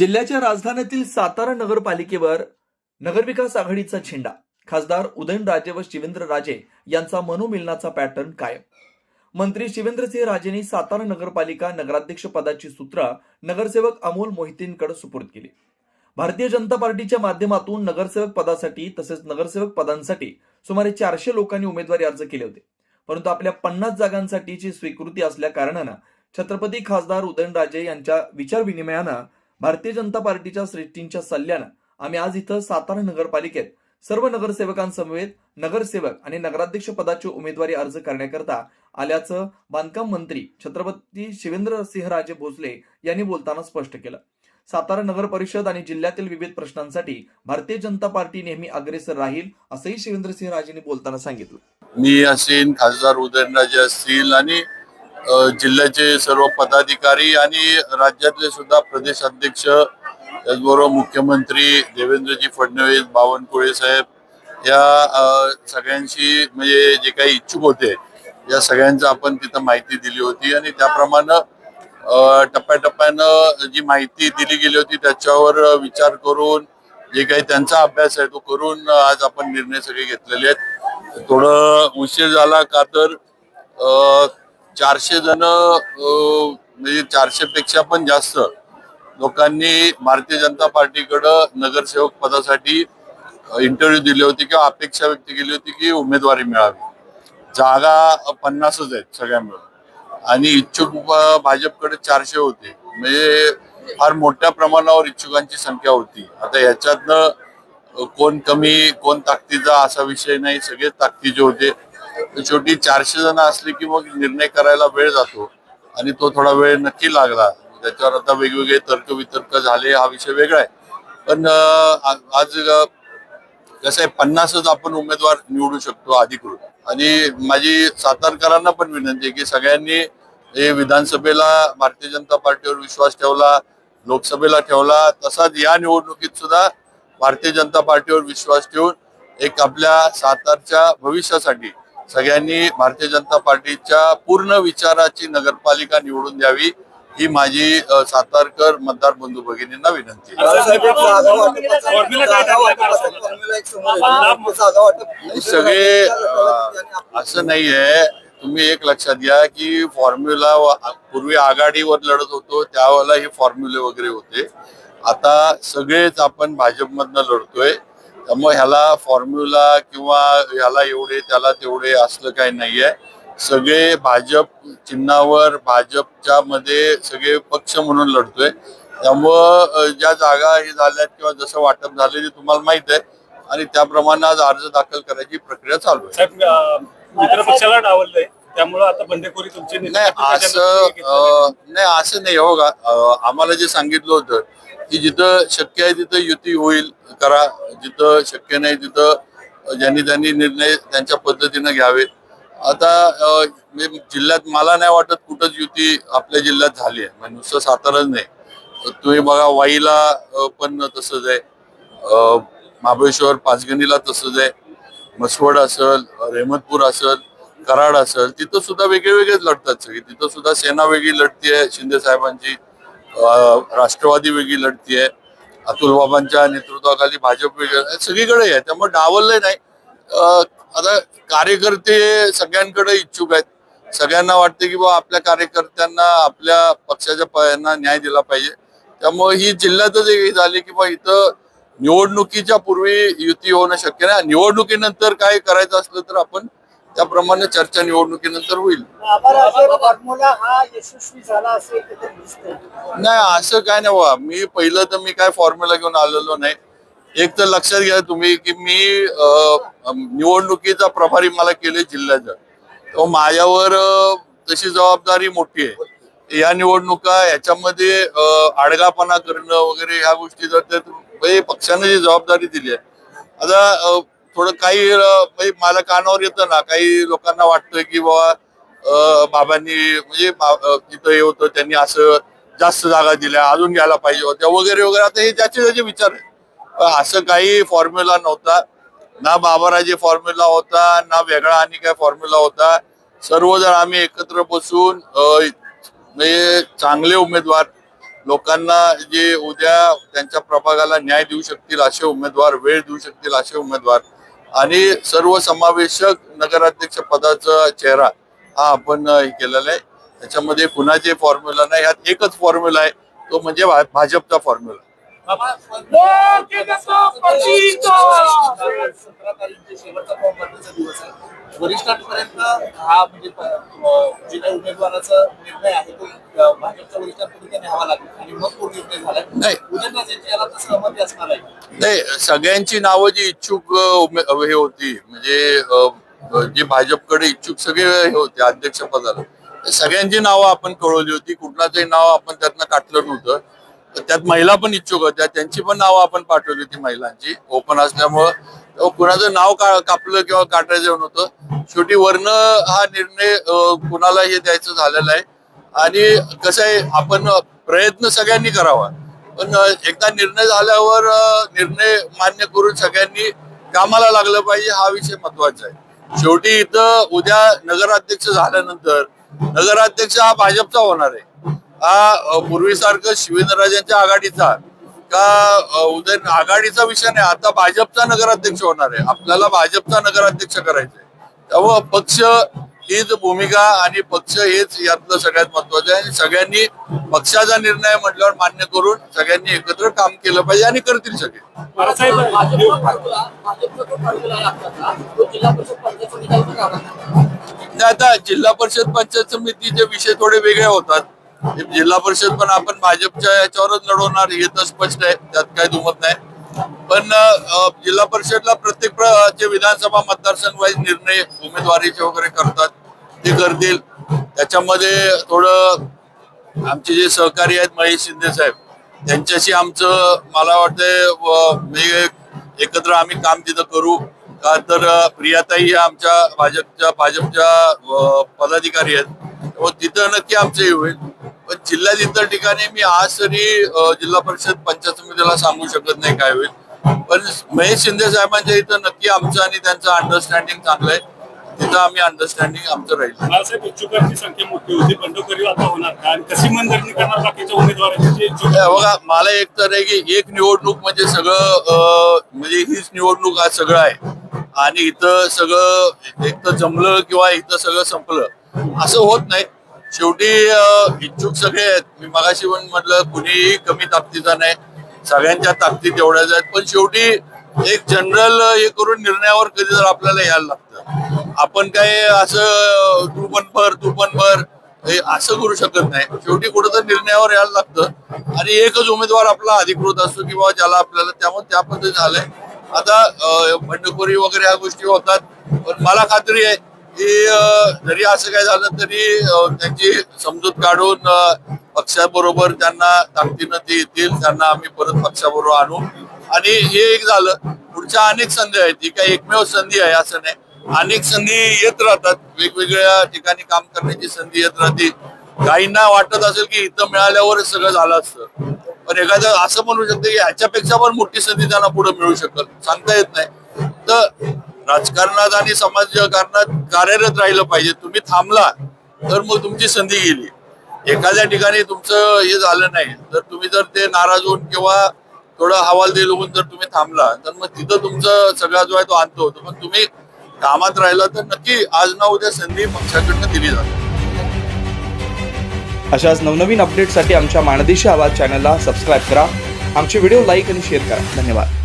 जिल्ह्याच्या राजधानीतील सातारा नगरपालिकेवर नगरविकास आघाडीचा झेंडा. खासदार उदयनराजे व शिवेंद्र राजे यांचा मनोमिलनाचा पॅटर्न कायम. मंत्री शिवेंद्रसिंह राजेंनी सातारा नगरपालिका नगराध्यक्ष पदाची सूत्र नगरसेवक अमोल मोहितेंकडे सुपूर्द केली. भारतीय जनता पार्टीच्या माध्यमातून नगरसेवक पदासाठी तसेच नगरसेवक पदांसाठी सुमारे चारशे लोकांनी उमेदवारी अर्ज केले होते. परंतु आपल्या पन्नास जागांसाठीची स्वीकृती असल्या कारणानं छत्रपती खासदार उदयनराजे यांच्या विचारविनिमयानं भारतीय जनता पार्टीच्या श्रेष्ठींच्या सल्ल्यानं आम्ही आज इथं सातारा नगरपालिकेत सर्व नगरसेवकांसमवेत नगरसेवक आणि नगराध्यक्ष पदाची उमेदवारी अर्ज करण्याकरता आल्याचं बांधकाम मंत्री छत्रपती शिवेंद्रसिंहराजे भोसले यांनी बोलताना स्पष्ट केलं. सातारा नगर परिषद आणि जिल्ह्यातील विविध प्रश्नांसाठी भारतीय जनता पार्टी नेहमी अग्रेसर राहील असंही शिवेंद्रसिंहराजेंनी बोलताना सांगितलं. मी असेन खासदार उदयनराजे असतील आणि जिल्ह्याचे सर्व पदाधिकारी आणि राज्यातले सुद्धा प्रदेश अध्यक्ष त्याचबरोबर मुख्यमंत्री देवेंद्रजी फडणवीस बावनकुळे साहेब या सगळ्यांशी म्हणजे जे काही इच्छुक होते या सगळ्यांचं आपण तिथं माहिती दिली होती आणि त्याप्रमाणे टप्प्याटप्प्यानं जी माहिती दिली गेली होती त्याच्यावर विचार करून जे काही त्यांचा अभ्यास आहे तो करून आज आपण निर्णय सगळे घेतलेले आहेत. थोडं उशीर झाला का तर चारशे जण म्हणजे चारशे पेक्षा पण जास्त लोकांनी भारतीय जनता पार्टीकडं नगरसेवक पदासाठी इंटरव्ह्यू दिले होते किंवा अपेक्षा व्यक्त केली होती की उमेदवारी मिळावी. जागा पन्नासच आहेत सगळ्या मिळून आणि इच्छुक भाजपकडे चारशे होते. म्हणजे फार मोठ्या प्रमाणावर इच्छुकांची संख्या होती. आता याच्यातनं कोण कमी कोण ताकदीचा असा विषय नाही. सगळे ताकदीचे होते. शेवटी चारशे जण असले की मग निर्णय करायला वेळ जातो आणि तो थोडा वेळ नक्की लागला. त्याच्यावर आता वेगवेगळे तर्क वितर्क झाले हा विषय वेगळा आहे. पण आज कसं आहे पन्नासच आपण उमेदवार निवडू शकतो अधिकृत. आणि माझी सातारकरांना पण विनंती आहे की सगळ्यांनी हे विधानसभेला भारतीय जनता पार्टीवर विश्वास ठेवला लोकसभेला ठेवला तसाच या निवडणुकीत सुद्धा भारतीय जनता पार्टीवर विश्वास ठेवून एक आपल्या सातारच्या भविष्यासाठी सगळ्यांनी भारतीय जनता पार्टीच्या पूर्ण विचाराची नगरपालिका निवडून द्यावी ही माझी सातारकर मतदार बंधू भगिनींना विनंती सगळे असं नाहीये तुम्ही एक लक्षात घ्या की फॉर्म्युला पूर्वी आघाडीवर लढत होतो त्यावेळेला हे फॉर्म्युले वगैरे होते. आता सगळेच आपण भाजपमधनं लढतोय. त्यामुळे ह्याला फॉर्म्युला किंवा ह्याला एवढे त्याला तेवढे असलं काही नाहीये. सगळे भाजप चिन्हावर भाजपच्या मध्ये सगळे पक्ष म्हणून लढतोय. त्यामुळं ज्या जागा हे झाल्यात किंवा जसं वाटप झाले ते तुम्हाला माहीत आहे. आणि त्याप्रमाणे आज अर्ज दाखल करायची प्रक्रिया चालू आहे. मित्र पक्षाला डावललंय. त्यामुळे आता बंडेखोरी तुमची नाही असं नाही. असं नाही हो आम्हाला जे सांगितलं होतं की जिथं शक्य आहे तिथं युती होईल करा जिथं शक्य नाही तिथं ज्यांनी त्यांनी निर्णय त्यांच्या पद्धतीनं घ्यावे. आता जिल्ह्यात मला नाही वाटत कुठंच युती आपल्या जिल्ह्यात झाली आहे. म्हणजे नुसतं साताराच नाही. तुम्ही बघा वाईला पण तसंच आहे. महाबळेश्वर पाचगणीला तसंच आहे. मसवड असेल रेहमतपूर असेल कराड असेल तिथं सुद्धा वेगळे वेगळेच लढतात सगळे. तिथं सुद्धा सेना वेगळी लढतीये शिंदे साहेबांची राष्ट्रवादी वेगळी लढतीये अतुल बाबांच्या नेतृत्वाखाली भाजप वेगळं सगळीकडे आहे त्यामुळे डावललंय नाही. आता कार्यकर्ते सगळ्यांकडे इच्छुक आहेत. सगळ्यांना वाटते की बा आपल्या कार्यकर्त्यांना आपल्या पक्षाच्या पायांना न्याय दिला पाहिजे. त्यामुळे ही जिल्ह्यातच एक झाली की बा इथं निवडणुकीच्या पूर्वी युती होणं शक्य नाही. निवडणुकीनंतर काय करायचं असलं तर आपण त्याप्रमाणे चर्चा निवडणुकीनंतर होईल. हा नाही असं काय नाही बा मी पहिलं तर मी काय फॉर्म्युला घेऊन आलेलो नाही. एक तर लक्षात घ्या तुम्ही की मी निवडणुकीचा प्रभारी मला केले जिल्ह्याचा. तो माझ्यावर तशी जबाबदारी मोठी आहे. या निवडणुका याच्यामध्ये आडगापणा करणं वगैरे ह्या गोष्टी जर पक्षाने जी जबाबदारी दिली आहे. आता थोडं काही म्हणजे मला कानावर येतं ना. काही लोकांना वाटतं की बाबा बाबांनी म्हणजे तिथं हे होतं त्यांनी असं जास्त जागा दिल्या अजून घ्यायला पाहिजे होत्या वगैरे वगैरे. आता हे त्याचे त्याचे विचार असं काही फॉर्म्युला नव्हता. ना बाबाराजे फॉर्म्युला होता ना वेगळा आणि काय फॉर्म्युला होता. सर्वजण आम्ही एकत्र बसून म्हणजे चांगले उमेदवार लोकांना जे उद्या त्यांच्या प्रभागाला न्याय देऊ शकतील असे उमेदवार वेळ देऊ शकतील असे उमेदवार आणि सर्व समावेशक नगराध्यक्ष पदाचा चेहरा हा आपण हे केलेला आहे. त्याच्यामध्ये कुणाचे फॉर्म्युला नाही ह्यात एकच फॉर्म्युला आहे. तो म्हणजे भा- भाजपचा फॉर्म्युला सतरा तारीख शेवटचा फॉर्म भरण्याचा दिवस आहे वरिष्ठांपर्यंत हा म्हणजे प- अं, जे काही उमेदवाराचा निर्णय आहे तो अं, भाजपच्या वरिष्ठांपर्यंत न्यावा लागेल आणि मग तो निर्णय झालाय? नाही. उदयनराजेंची याला तर सहमती असणार आहे. नाही सगळ्यांची नावं जी इच्छुक हे होती म्हणजे जे भाजपकडे इच्छुक सगळे हे होते अध्यक्षपदाला. सगळ्यांची नावं आपण कळवली होती कुठलाचंही नाव आपण त्यातनं काटलं नव्हतं. तर त्यात महिला पण इच्छुक होत्या. त्यांची पण नावं आपण पाठवली होती महिलांची. ओपन असल्यामुळं कुणाचं नाव का कापलं किंवा काटायचं नव्हतं शेवटी वर्ण हा निर्णय कुणाला हे द्यायचं झालेला आहे. आणि कसं आहे आपण प्रयत्न सगळ्यांनी करावा. पण एकदा निर्णय झाल्यावर निर्णय मान्य करून सगळ्यांनी कामाला लागलं पाहिजे हा विषय महत्त्वाचा आहे. शेवटी इथं उद्या नगराध्यक्ष झाल्यानंतर नगराध्यक्ष हा भाजपचा होणार आहे. हा पूर्वीसारखं शिवेंद्रराजांच्या आघाडीचा का उदय आघाडीचा विषय नाही आता भाजपचा नगराध्यक्ष होणार आहे. आपल्याला भाजपचा नगराध्यक्ष करायचा आहे त्यामुळं पक्ष हीच भूमिका आणि पक्ष हेच यातलं सगळ्यात महत्वाचं आहे. आणि सगळ्यांनी पक्षाचा निर्णय म्हटल्यावर मान्य करून सगळ्यांनी एकत्र काम केलं पाहिजे आणि करतील सगळे. नाही, आता जिल्हा परिषद पंचायत समितीचे विषय थोडे वेगळे होतात. जिल्हा परिषद पण आपण भाजपच्या याच्यावरच लढवणार हे तर स्पष्ट आहे त्यात काही दुमत नाही. पण जिल्हा परिषदला प्रत्येक जे विधानसभा मतदारसंघ वाईज निर्णय उमेदवारीचे वगैरे करतात ते करतील. त्याच्यामध्ये थोडं आमचे जे सहकारी आहेत महेश शिंदे साहेब त्यांच्याशी आमचं मला वाटतंय एकत्र आम्ही काम तिथं करू. का तर प्रियाताई ह्या आमच्या भाजपच्या भाजपच्या पदाधिकारी आहेत. व तिथं नक्की आमचं हे होईल. पण जिल्ह्यात इतर ठिकाणी मी आज तरी जिल्हा परिषद पंचायत समितीला सांगू शकत नाही काय होईल. पण महेश शिंदे साहेबांच्या इथं नक्की आमचं आणि त्यांचं अंडरस्टँडिंग चांगलं आहे. तिथं आम्ही अंडरस्टँडिंग आमचं राहील. बाळासाहेब इच्छुकांची संख्या मोठी होती बंडखोरी आता होणार का? आणि कशी मनधरणी करणार बाकीच्या उमेदवारांची बघा मला एक तर आहे की एक निवडणूक म्हणजे सगळं म्हणजे हीच निवडणूक आज सगळं आहे. आणि इथं सगळं एक तर जमलं किंवा इथं सगळं संपलं असं होत नाही. शेवटी इच्छुक सगळे आहेत. मी मगाशी पण म्हटलं कुणीही कमी ताकदीचा नाही. सगळ्यांच्या ताकदीत एवढ्याच आहेत. पण शेवटी एक जनरल हे करून निर्णयावर कधी जर आपल्याला यायला लागतं. आपण काय असं तू पण भर तू पण भर हे असं करू शकत नाही. शेवटी कुठं तर निर्णयावर यायला लागतं. आणि एकच उमेदवार आपला अधिकृत असतो किंवा ज्याला आपल्याला त्यामुळे त्या पद्धतीने झालंय. आता बंडखोरी वगैरे ह्या गोष्टी होतात. पण मला खात्री आहे की जरी असं काय झालं तरी त्यांची समजूत काढून पक्षाबरोबर त्यांना ताकदीनं ते येतील त्यांना आम्ही परत पक्षाबरोबर आणू. आणि हे एक झालं. पुढच्या अनेक संधी आहेत. ही काही एकमेव संधी आहे असं नाही. अनेक संधी येत राहतात. वेगवेगळ्या ठिकाणी काम करण्याची संधी येत राहते. काहींना वाटत असेल की इथं मिळाल्यावर सगळं झालं असतं. पण एखादं असं म्हणू शकतं की ह्याच्यापेक्षा पण मोठी संधी त्यांना पुढे मिळू शकत. सांगता येत नाही. तर राजकारणात आणि समाजकारणात कार्यरत राहिलं पाहिजे. तुम्ही थांबला तर मग तुमची संधी गेली. एखाद्या ठिकाणी तुमचं हे झालं नाही तर तुम्ही जर ते नाराज होऊन किंवा थोडं हवालदिल होऊन जर तुम्ही थांबला तर मग तिथं तुमचं सगळा जो आहे तो अंत होतो. पण तुम्ही कामात राहिला तर नक्की आज ना उद्या संधी पक्षाकडनं दिली जाते. अशाच नवनवीन अपडेटसाठी आमच्या माणदेशी आवाज चॅनलला सबस्क्राईब करा. आमचे व्हिडिओ लाईक आणि शेअर करा. धन्यवाद.